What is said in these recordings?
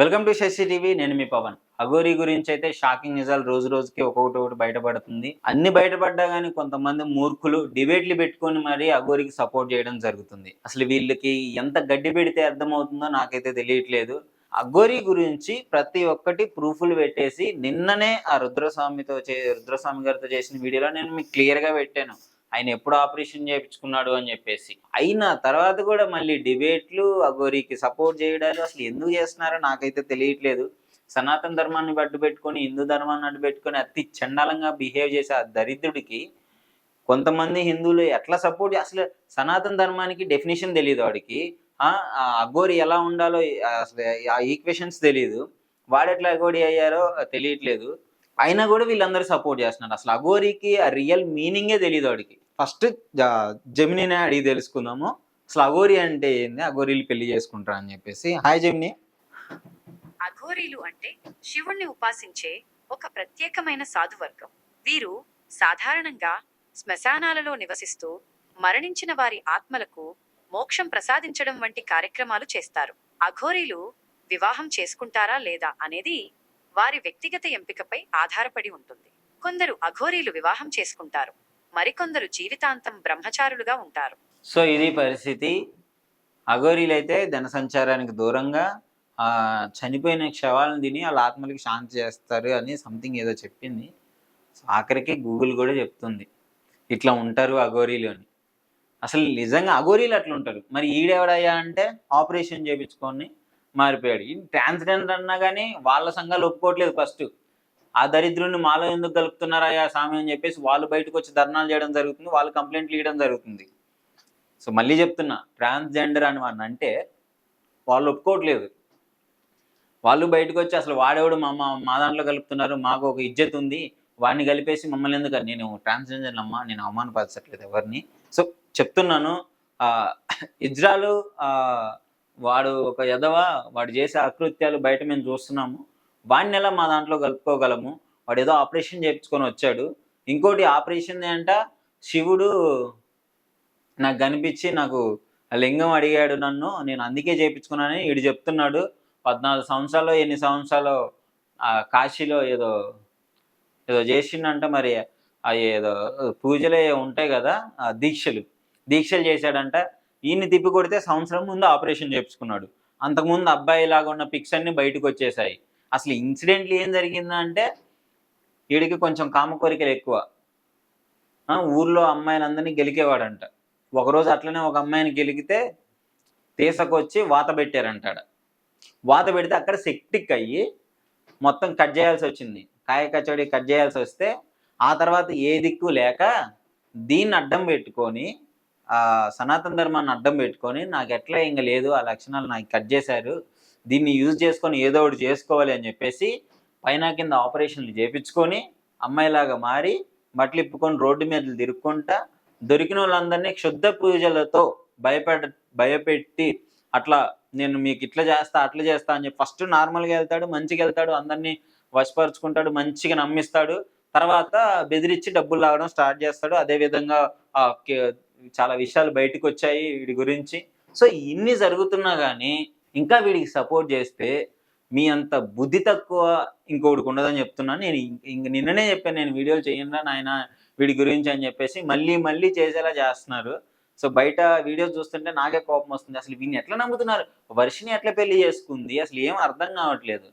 Welcome to Shashi TV నేను మీ పవన్. అఘోరీ గురించి అయితే షాకింగ్ నిజాలు రోజు రోజుకి ఒక్కొక్కటి ఒకటి బయటపడుతుంది. అన్ని బయటపడ్డా కానీ కొంతమంది మూర్ఖులు డిబేట్లు పెట్టుకొని మరీ అఘోరికి సపోర్ట్ చేయడం జరుగుతుంది. అసలు వీళ్ళకి ఎంత గడ్డి పెడితే అర్థమవుతుందో నాకైతే తెలియట్లేదు. అఘోరి గురించి ప్రతి ఒక్కటి ప్రూఫ్లు పెట్టేసి నిన్ననే ఆ రుద్రస్వామితో చే రుద్రస్వామి గారితో చేసిన వీడియోలో నేను మీకు క్లియర్గా పెట్టాను. ఆయన ఎప్పుడు ఆపరేషన్ చేయించుకున్నాడు అని చెప్పేసి. అయిన తర్వాత కూడా మళ్ళీ డిబేట్లు అఘోరికి సపోర్ట్ చేయడాలు అసలు ఎందుకు చేస్తున్నారో నాకైతే తెలియట్లేదు. సనాతన ధర్మాన్ని అడ్డు పెట్టుకొని హిందూ ధర్మాన్ని అడ్డు పెట్టుకొని అతి చండాలంగా బిహేవ్ చేసే ఆ దరిద్రుడికి కొంతమంది హిందువులు ఎట్లా సపోర్ట్ అసలు సనాతన ధర్మానికి డెఫినేషన్ తెలియదు వాడికి. ఆ అఘోరి ఎలా ఉండాలో అసలు ఆ ఈక్వేషన్స్ తెలియదు వాడెట్లా అఘోరి అయ్యారో తెలియట్లేదు. అయినా కూడా వీళ్ళందరూ సపోర్ట్ చేస్తున్నారు. అసలు అఘోరికి ఆ రియల్ మీనింగే తెలియదు వాడికి. ఫస్ట్ జమినీనే అడిగి తెలుసుకుందాము. అసలు అఘోరి అంటే ఏంది? అఘోరీలు పెళ్ళి చేసుకుంటారా అని చెప్పేసి. హాయ్ జమిని. అఘోరీలు అంటే శివుణ్ణి ఉపాసించే ఒక ప్రత్యేకమైన సాధువర్గం. వీరు సాధారణంగా శ్మశానాలలో నివసిస్తూ మరణించిన వారి ఆత్మలకు మోక్షం ప్రసాదించడం వంటి కార్యక్రమాలు చేస్తారు. అఘోరీలు వివాహం చేసుకుంటారా లేదా అనేది వారి వ్యక్తిగత ఎంపికపై ఆధారపడి ఉంటుంది. కొందరు అఘోరీలు వివాహం చేసుకుంటారు. మరికొందరు జీవితాంతం బ్రహ్మచారులుగా ఉంటారు. సో ఇది పరిస్థితి. అఘోరీలు అయితే ధన సంచారానికి దూరంగా చనిపోయిన క్షవాలను తిని వాళ్ళ ఆత్మలకి శాంతి చేస్తారు అని సంథింగ్ ఏదో చెప్పింది. సో ఆఖరికి గూగుల్ కూడా చెప్తుంది. ఇట్లా ఉంటారు అఘోరీలు అని. అసలు నిజంగా అఘోరీలు అట్లా ఉంటారు. మరి ఈడెవడయ్యా అంటే ఆపరేషన్ చేయించుకొని మారిపోయాడు. ట్రాన్స్జెండర్ అన్నా కానీ వాళ్ళ సంఘాలు ఒప్పుకోవట్లేదు ఫస్ట్ ఆ దరిద్రుని మాలో ఎందుకు కలుపుతున్నారయ్యా స్వామి అని చెప్పేసి వాళ్ళు బయటకు వచ్చి ధర్నాలు చేయడం జరుగుతుంది వాళ్ళు కంప్లైంట్లు ఇవ్వడం జరుగుతుంది. సో మళ్ళీ చెప్తున్నా ట్రాన్స్జెండర్ అని వాడిని అంటే వాళ్ళు ఒప్పుకోవట్లేదు. వాళ్ళు బయటకు వచ్చి అసలు వాడేవాడు? మా మా దాంట్లో కలుపుతున్నారు మాకు ఒక ఇజ్జత్ ఉంది. వాడిని కలిపేసి మమ్మల్ని ఎందుకు నేను ట్రాన్స్జెండర్ అమ్మా నేను అవమానపరచట్లేదు ఎవరిని? సో చెప్తున్నాను ఇజ్రాలు వాడు ఒక ఎదవ వాడు చేసే అకృత్యాలు బయట మేము చూస్తున్నాము. వాడిని ఎలా మా దాంట్లో కలుపుకోగలము? వాడు ఏదో ఆపరేషన్ చేయించుకొని వచ్చాడు. ఇంకోటి ఆపరేషన్ అంట శివుడు నాకు కనిపించి నాకు లింగం అడిగాడు నన్ను. నేను అందుకే చేయించుకున్నానని వీడు చెప్తున్నాడు. పద్నాలుగు సంవత్సరాలు ఎన్ని సంవత్సరాలు ఆ కాశీలో ఏదో ఏదో చేసిండంట మరి ఆ ఏదో పూజలే ఉంటాయి కదా ఆ దీక్షలు. దీక్షలు చేశాడంట. ఈయన్ని తిప్పి కొడితే సంవత్సరం ముందు ఆపరేషన్ చేయించుకున్నాడు. అంతకుముందు అబ్బాయి లాగా ఉన్న పిక్స్ అన్ని బయటకు వచ్చేసాయి. అసలు ఇన్సిడెంట్లు ఏం జరిగిందంటే వీడికి కొంచెం కామ కోరికలు ఎక్కువ. ఊర్లో అమ్మాయిలందరినీ గెలికేవాడంట. ఒకరోజు అట్లనే ఒక అమ్మాయిని గెలికితే తీసకొచ్చి వాత పెట్టారంటాడు. వాత పెడితే అక్కడ సెక్టిక్ అయ్యి మొత్తం కట్ చేయాల్సి వచ్చింది. కాయ కచోడి కట్ చేయాల్సి వస్తే ఆ తర్వాత ఏ దిక్కు లేక దీన్ని అడ్డం పెట్టుకొని సనాతన ధర్మాన్ని అడ్డం పెట్టుకొని నాకు ఎట్లా ఇంకా లేదు ఆ లక్షణాలు నాకు కట్ చేశారు దీన్ని యూజ్ చేసుకొని ఏదో ఒకటి చేసుకోవాలి అని చెప్పేసి పైన కింద ఆపరేషన్లు చేపించుకొని అమ్మాయిలాగా మారి మట్లిప్పుకొని రోడ్డు మీద తిరుక్కుంటా దొరికిన వాళ్ళందరినీ క్షుద్ధ పూజలతో భయపెడ భయపెట్టి అట్లా నేను మీకు ఇట్లా చేస్తా అట్లా చేస్తా అని చెప్పి ఫస్ట్ నార్మల్గా వెళ్తాడు మంచిగా వెళ్తాడు అందరినీ వశపరుచుకుంటాడు మంచిగా నమ్మిస్తాడు. తర్వాత బెదిరించి డబ్బులు లాగడం స్టార్ట్ చేస్తాడు. అదే విధంగా చాలా విషయాలు బయటకు వచ్చాయి వీడి గురించి. సో ఇన్ని జరుగుతున్నా కానీ ఇంకా వీడికి సపోర్ట్ చేస్తే మీ అంత బుద్ధి తక్కువ ఇంకొకటికి ఉండదని చెప్తున్నాను. నేను ఇంక నిన్ననే చెప్పాను నేను వీడియోలు చేయండి నాయన వీడి గురించి అని చెప్పేసి మళ్ళీ మళ్ళీ చేసేలా చేస్తున్నారు. సో బయట వీడియోస్ చూస్తుంటే నాకే కోపం వస్తుంది. అసలు వీడిని ఎట్లా నమ్ముతున్నారు? వర్షిని ఎట్లా పెళ్ళి చేసుకుంది? అసలు ఏం అర్థం కావట్లేదు.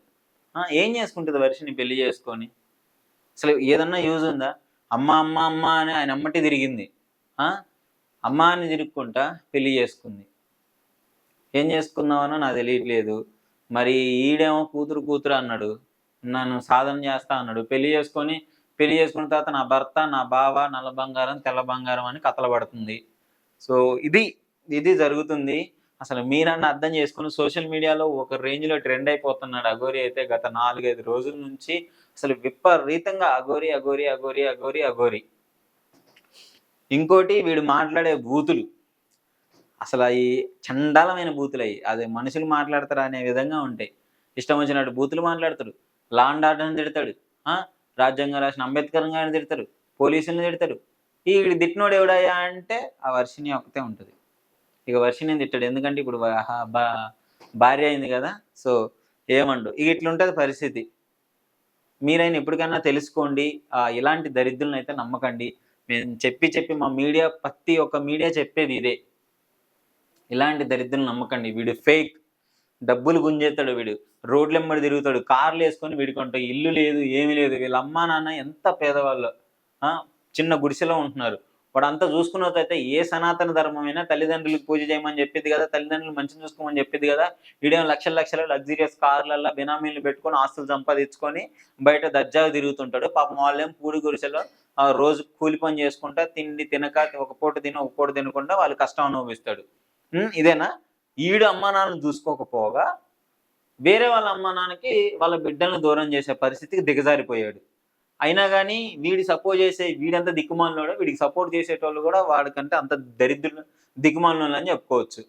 ఏం చేసుకుంటుంది వర్షిని పెళ్ళి చేసుకొని? అసలు ఏదన్నా యూజ్ ఉందా? అమ్మ అమ్మ అమ్మ అని ఆయన అమ్మటి తిరిగింది. అమ్మ అని తిరుక్కుంటా పెళ్ళి చేసుకుంది. ఏం చేసుకుందామనో నాకు తెలియట్లేదు. మరి ఈడేమో కూతురు కూతురు అన్నాడు. నన్ను సాధన చేస్తా అన్నాడు. పెళ్ళి చేసుకొని పెళ్ళి చేసుకున్న తర్వాత నా భర్త నా బావ నల్ల బంగారం తెల్ల బంగారం అని కథలు పడుతుంది. సో ఇది ఇది జరుగుతుంది. అసలు మీరన్నా అర్థం చేసుకుని సోషల్ మీడియాలో ఒక రేంజ్లో ట్రెండ్ అయిపోతున్నాడు అఘోరి అయితే గత నాలుగైదు రోజుల నుంచి అసలు విపరీతంగా అఘోరి అఘోరి అఘోరి అఘోరి అఘోరి. ఇంకోటి వీడు మాట్లాడే బూతులు. అసలు అవి చండాలమైన బూతులు అవి అది మనుషులు మాట్లాడతారు అనే విధంగా ఉంటాయి. ఇష్టం వచ్చినట్టు బూతులు మాట్లాడతాడు లా అండ్ ఆర్డర్ని తిడతాడు. ఆ? రాజ్యాంగం రాసిన అంబేద్కర్ గారిని తిడతాడు పోలీసులను తిడతాడు ఈ వీడు తిట్టినోడు ఎవడయ్యా అంటే ఆ వర్షిని ఒకతే ఉంటుంది. ఇక వర్షిని తిట్టాడు? ఎందుకంటే ఇప్పుడు భార్య అయింది కదా. సో ఏమండు? ఇక ఇట్లుంటుంది పరిస్థితి. మీరైనా ఎప్పటికైనా తెలుసుకోండి. ఆ, ఇలాంటి దరిద్రులను అయితే నమ్మకండి. మేము చెప్పి చెప్పి మా మీడియా ప్రతి ఒక్క మీడియా చెప్పేది ఇదే. ఇలాంటి దరిద్రం నమ్మకండి. వీడు ఫేక్. డబ్బులు గుంజేస్తాడు వీడు. రోడ్లు తిరుగుతాడు. కార్లు వేసుకొని వీడుకుంటాడు ఇల్లు లేదు ఏమీ లేదు. వీళ్ళ అమ్మా నాన్న ఎంత పేదవాళ్ళు. ఆ, చిన్న గుడిసెలో ఉంటున్నారు. వాడు అంతా చూసుకున్నట్టయితే ఏ సనాతన ధర్మమైనా తల్లిదండ్రులకు పూజ చేయమని చెప్పింది కదా తల్లిదండ్రులు మంచిగా చూసుకోమని చెప్పింది కదా వీడేమో లక్షల లక్షల లగ్జరియస్ కార్లల్లో బినామీలు పెట్టుకొని ఆస్తులు సంపాదించుకొని బయట దర్జాగా తిరుగుతుంటాడు. పాపం వాళ్ళేం పూడి గుడిసెలో ఆ రోజు కూలి పని చేసుకుంటా తిండి తినక ఒక పూట తిన ఒక పూట తినకుండా వాళ్ళు కష్టం అనుభవిస్తాడు. ఇదేనా? ఈడు అమ్మా నాన్న చూసుకోకపోగా వేరే వాళ్ళ అమ్మా నాన్నకి వాళ్ళ బిడ్డలను దూరం చేసే పరిస్థితికి దిగజారిపోయాడు. అయినా కానీ వీడి సపోర్ట్ చేసే వీడంత దిక్కుమాలినోడు? వీడికి సపోర్ట్ చేసేటోళ్ళు కూడా వాడికంటే అంత దరిద్రులు దిక్కుమాలినోళ్ళు అని చెప్పుకోవచ్చు.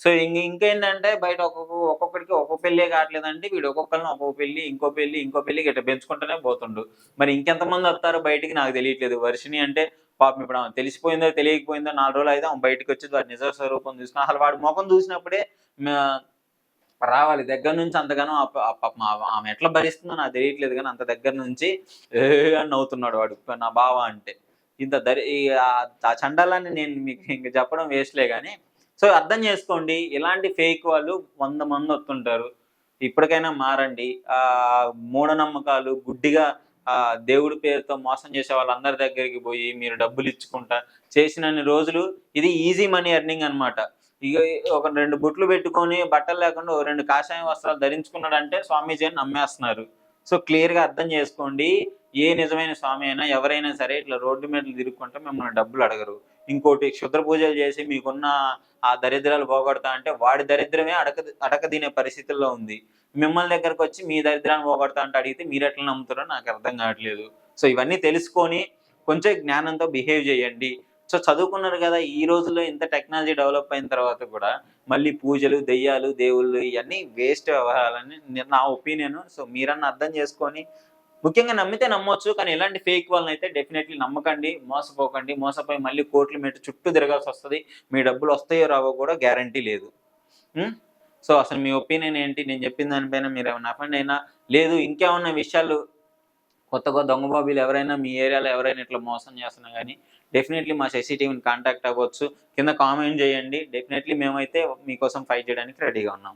సో ఇంక ఇంకేంటంటే బయట ఒక్కొక్క ఒక్కొక్కడికి ఒక్కొక్క పెళ్ళే కావట్లేదంటే వీడు ఒక్కొక్కరిని ఒక్కొక్క పెళ్ళి ఇంకో పెళ్ళి ఇంకో పెళ్ళి ఇట్లా పెంచుకుంటూనే పోతుండు. మరి ఇంకెంతమంది వస్తారో బయటికి నాకు తెలియట్లేదు. వర్షిని అంటే పాపం ఇప్పుడు ఆమె తెలిసిపోయిందో తెలియకపోయిందో నాలుగు రోజులు అయితే ఆమె బయటకు వచ్చి వాడి నిజ స్వరూపం చూసుకుని అసలు వాడి ముఖం చూసినప్పుడే రావాలి. దగ్గర నుంచి అంతగానో ఆమె ఎట్లా భరిస్తుందో నాకు తెలియట్లేదు కానీ అంత దగ్గర నుంచి ఏ అని నవ్వుతున్నాడు వాడు. నా బావ అంటే. ఇంత దరి ఆ- చండాలని నేను మీకు ఇంక చెప్పడం వేస్ట్లే కానీ సో అర్థం చేసుకోండి. ఇలాంటి ఫేక్ వాళ్ళు వంద మంది వస్తుంటారు. ఇప్పటికైనా మారండి. ఆ మూఢనమ్మకాలు గుడ్డిగా దేవుడి పేరుతో మోసం చేసే వాళ్ళందరి దగ్గరికి పోయి మీరు డబ్బులు ఇచ్చుకుంటా చేసినన్ని రోజులు ఇది ఈజీ మనీ ఎర్నింగ్ అన్నమాట. ఇక ఒక రెండు బుట్లు పెట్టుకొని బట్టలు లేకుండా ఓ రెండు కాషాయం వస్త్రాలు ధరించుకున్నాడంటే స్వామీజీని నమ్మేస్తున్నారు. సో క్లియర్గా అర్థం చేసుకోండి. ఏ నిజమైన స్వామి అయినా ఎవరైనా సరే ఇట్లా రోడ్డు మీద తిరుగుకుంటే మిమ్మల్ని డబ్బులు అడగరు. ఇంకోటి క్షుద్ర పూజలు చేసి మీకున్న ఆ దరిద్రాలు పోగొడతా అంటే వాడి దరిద్రమే అడక అడకదినే పరిస్థితుల్లో ఉంది. మిమ్మల్ని దగ్గరకు వచ్చి మీ దరిద్రాన్ని పోగొడతా అంటే అడిగితే మీరు ఎట్లా నమ్ముతారో నాకు అర్థం కావట్లేదు. సో ఇవన్నీ తెలుసుకొని కొంచెం జ్ఞానంతో బిహేవ్ చేయండి. సో చదువుకున్నారు కదా ఈ రోజుల్లో ఇంత టెక్నాలజీ డెవలప్ అయిన తర్వాత కూడా మళ్ళీ పూజలు దెయ్యాలు దేవుళ్ళు ఇవన్నీ వేస్ట్ వ్యవహారాలని నా ఒపీనియన్ సో మీరన్నా అర్థం చేసుకొని ముఖ్యంగా నమ్మితే నమ్మొచ్చు కానీ ఇలాంటి ఫేక్ వాళ్ళని అయితే డెఫినెట్లీ నమ్మకండి మోసపోకండి. మోసపోయి మళ్ళీ కోట్లు మీద చుట్టూ తిరగాల్సి వస్తుంది. మీ డబ్బులు వస్తాయో రావో కూడా గ్యారంటీ లేదు. సో అసలు మీ ఒపీనియన్ ఏంటి? నేను చెప్పిన దానిపైన మీరు ఏమైనా అఫెండ్ అయినా లేదు ఇంకేమన్నా విషయాలు కొత్తగా దొంగ బాబీలు ఎవరైనా మీ ఏరియాలో ఎవరైనా ఇట్లా మోసం చేస్తున్నా కానీ డెఫినెట్లీ మా శశి టీవీని కాంటాక్ట్ అవ్వచ్చు. కింద కామెంట్ చేయండి. డెఫినెట్లీ మేమైతే మీకోసం ఫైట్ చేయడానికి రెడీగా ఉన్నాం.